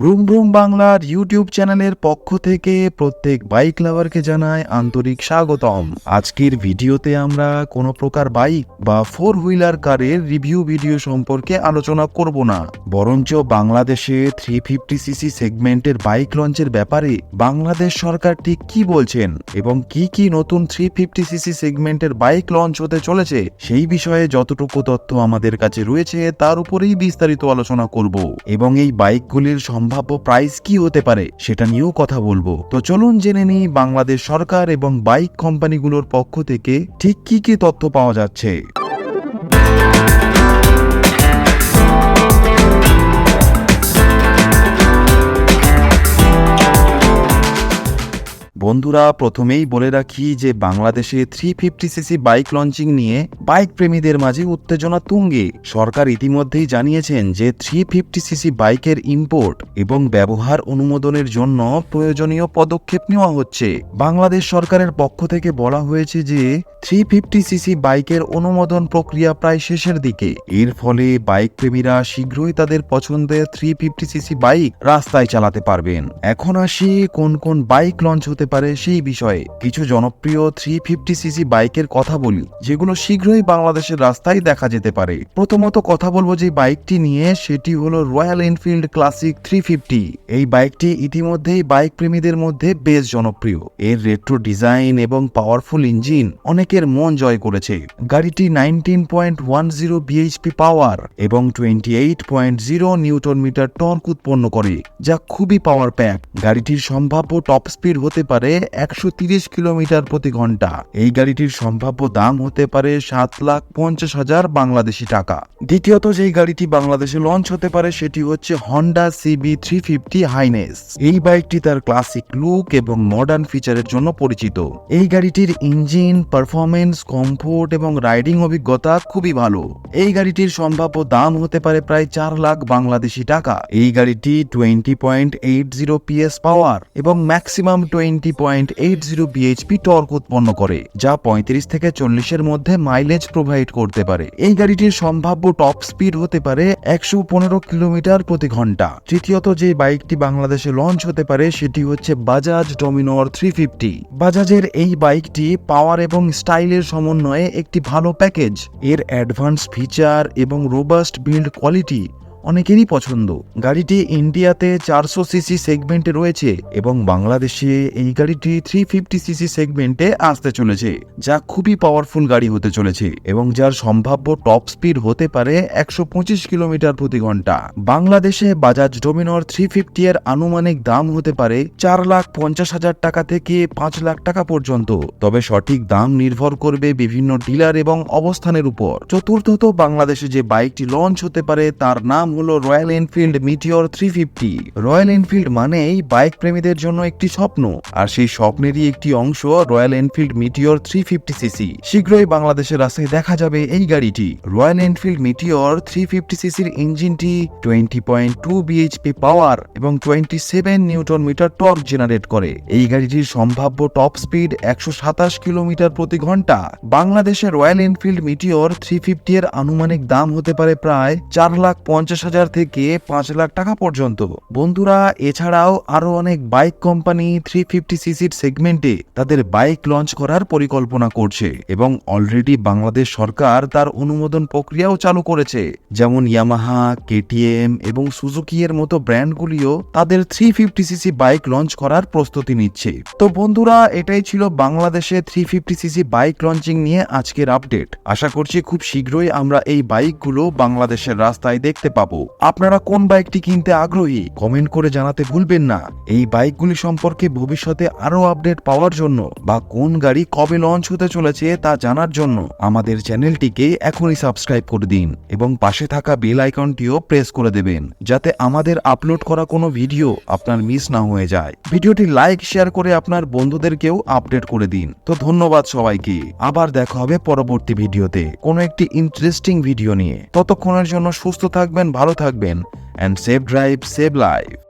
ব্রুম ব্রুম বাংলার ইউটিউব চ্যানেলের পক্ষ থেকে প্রত্যেক বাইক লাভারকে জানায় আন্তরিক স্বাগতম। আজকের ভিডিওতে আমরা কোনো প্রকার বাইক বা ফোর হুইলার কারের রিভিউ ভিডিও সম্পর্কে আলোচনা করব না। বরঞ্চ বাংলাদেশে থ্রি ফিফটি সিসি সেগমেন্টের বাইক লঞ্চের ব্যাপারে বাংলাদেশ সরকার ঠিক কি বলছেন এবং কি কি নতুন থ্রি ফিফটি সিসি সেগমেন্টের বাইক লঞ্চ হতে চলেছে সেই বিষয়ে যতটুকু তথ্য আমাদের কাছে রয়েছে তার উপরেই বিস্তারিত আলোচনা করব। এবং এই বাইকগুলির সম্ভাব্য প্রাইস কি হতে পারে, সেটা নিয়েও কথা বলব। তো চলুন জেনে নিই বাংলাদেশ সরকার এবং বাইক কোম্পানিগুলোর পক্ষ থেকে ঠিক কি কি তথ্য পাওয়া যাচ্ছে। বন্ধুরা, প্রথমেই বলে রাখি যে বাংলাদেশে three fifty CC bike launching নিয়ে বাইক প্রেমীদের মাঝে উত্তেজনা তুঙ্গে। সরকার ইতিমধ্যেই জানিয়েছেন যে থ্রি ফিফটি সিসি বাইকের ইম্পোর্ট এবং ব্যবহার অনুমোদনের জন্য প্রয়োজনীয় পদক্ষেপ নেওয়া হচ্ছে। বাংলাদেশ সরকারের পক্ষ থেকে বলা হয়েছে যে থ্রি ফিফটি সিসি বাইকের অনুমোদন প্রক্রিয়া প্রায় শেষের দিকে। এর ফলে বাইক প্রেমীরা শীঘ্রই তাদের পছন্দের থ্রি ফিফটি সিসি বাইক রাস্তায় চালাতে পারবেন। এখন আসি কোন কোন বাইক লঞ্চ হতে পারে। সেই বিষয়ে কিছু জনপ্রিয় থ্রি ফিফটি সিসি বাইকের কথা বলি, যেগুলো শীঘ্রই বাংলাদেশের রাস্তায় দেখা যেতে পারে। প্রথমত কথা বলব যে বাইকটি নিয়ে, সেটি হলো Royal Enfield Classic three fifty এই বাইকটি ইতিমধ্যেই বাইক প্রেমীদের মধ্যে বেশ জনপ্রিয়। এর রেট্রো ডিজাইন এবং পাওয়ারফুল ইঞ্জিন অনেকের মন জয় করেছে। গাড়িটি nineteen point one zero BHP power এবং twenty eight point zero newton metre torque উৎপন্ন করে, যা খুবই পাওয়ার প্যাক গাড়িটির সম্ভাব্য টপ স্পিড হতে পারে একশো তিরিশ কিলোমিটার প্রতি ঘণ্টা। এই গাড়িটির সম্ভাব্য দাম হতে পারে সাত লাখ পঞ্চাশ হাজার বাংলাদেশি টাকা। দ্বিতীয়ত, যেই গাড়িটি বাংলাদেশে লঞ্চ হতে পারে, সেটি হচ্ছে Honda CB three fifty Highness এই বাইকটি তার ক্লাসিক লুক এবং মডার্ন ফিচারের জন্য পরিচিত। এই গাড়িটির ইঞ্জিন পারফরমেন্স কমফোর্ট এবং রাইডিং অভিজ্ঞতা খুবই ভালো। এই গাড়িটির সম্ভাব্য দাম হতে পারে প্রায় চার লাখ বাংলাদেশি টাকা। এই গাড়িটি twenty point eight zero PS power এবং maximum twenty point eight zero BHP torque উৎপন্ন করে, যা পঁয়ত্রিশ থেকে চল্লিশের মধ্যে মাইলেজ প্রোভাইড করতে পারে। এই গাড়িটির সম্ভাব্য টপ স্পিড হতে পারে একশো পনেরো কিলোমিটার প্রতি ঘণ্টা। তৃতীয়ত, যে বাইকটি বাংলাদেশে লঞ্চ হতে পারে, সেটি হচ্ছে বাজাজ ডমিনোর থ্রি ফিফটি বাজাজের এই বাইকটি পাওয়ার এবং স্টাইলের সমন্বয়ে একটি ভালো প্যাকেজ এর অ্যাডভান্স ফিচার এবং রোবাস্ট বিল্ড কোয়ালিটি অনেকেরই পছন্দ। গাড়িটি ইন্ডিয়াতে চারশো সিসি সেগমেন্টে রয়েছে এবং বাংলাদেশে এই গাড়িটি থ্রি ফিফটি সিসি সেগমেন্টে আসতে চলেছে, যা খুবই পাওয়ারফুল গাড়ি হতে চলেছে এবং যার সম্ভাব্য টপ স্পিড হতে পারে একশো পঁচিশ কিলোমিটার প্রতি ঘণ্টা। বাংলাদেশে বাজাজ ডোমিনোর থ্রি ফিফটি এর আনুমানিক দাম হতে পারে চার লাখ পঞ্চাশ হাজার টাকা থেকে পাঁচ লাখ টাকা পর্যন্ত। তবে সঠিক দাম নির্ভর করবে বিভিন্ন ডিলার এবং অবস্থানের উপর। চতুর্থত বাংলাদেশে যে বাইকটি লঞ্চ হতে পারে, তার নাম হলো Royal Enfield Meteor three fifty Royal Enfield মানেই বাইক প্রেমীদের জন্য একটি স্বপ্ন, আর সেই স্বপ্নেরই একটি অংশ Royal Enfield Meteor three fifty CC শীঘ্রই বাংলাদেশের রাস্তায় দেখা যাবে এই গাড়িটি। Royal Enfield Meteor three fifty সিসির ইঞ্জিনটি twenty point two BHP power এবং twenty seven newton metre torque generate করে। এই গাড়িটির সম্ভাব্য টপ স্পিড একশো সাতাশ কিলোমিটার প্রতি ঘণ্টা। বাংলাদেশে Royal Enfield Meteor three fifty এর আনুমানিক দাম হতে পারে প্রায় চার লাখ পঞ্চাশ হাজার থেকে পাঁচ লাখ টাকা পর্যন্ত। বন্ধুরা, এছাড়াও আরও অনেক বাইক কোম্পানি থ্রি ফিফটি সিসির সেগমেন্টে তাদের বাইক লঞ্চ করার পরিকল্পনা করছে এবং অলরেডি বাংলাদেশ সরকার তার অনুমোদন প্রক্রিয়াও চালু করেছে। যেমন ইয়ামাহা কেটিএম এবং সুজুকি এর মতো ব্র্যান্ডগুলিও তাদের three fifty CC bike launch করার প্রস্তুতি নিচ্ছে। তো বন্ধুরা, এটাই ছিল বাংলাদেশে three fifty CC bike launching নিয়ে আজকের আপডেট আশা করছি খুব শীঘ্রই আমরা এই বাইকগুলো বাংলাদেশের রাস্তায় দেখতে পাবো। আপনারা কোন বাইকটি কিনতে আগ্রহী, কমেন্ট করে জানাতে ভুলবেন না। এই বাইকগুলি সম্পর্কে ভবিষ্যতে আরও আপডেট পাওয়ার জন্য বা কোন গাড়ি কবে লঞ্চ হতে চলেছে তা জানার জন্য আমাদের চ্যানেলটিকে এখনই সাবস্ক্রাইব করে দিন এবং পাশে থাকা বেল আইকনটিও প্রেস করে দেবেন, যাতে আমাদের আপলোড করা কোনো ভিডিও আপনার মিস না হয়ে যায়। ভিডিওটি লাইক শেয়ার করে আপনার বন্ধুদেরকেও আপডেট করে দিন। তো ধন্যবাদ সবাইকে। আবার দেখা হবে পরবর্তী ভিডিওতে কোনো একটি ইন্টারেস্টিং ভিডিও নিয়ে। ততক্ষণের জন্য সুস্থ থাকবেন ভালো থাকবেন and save drive save life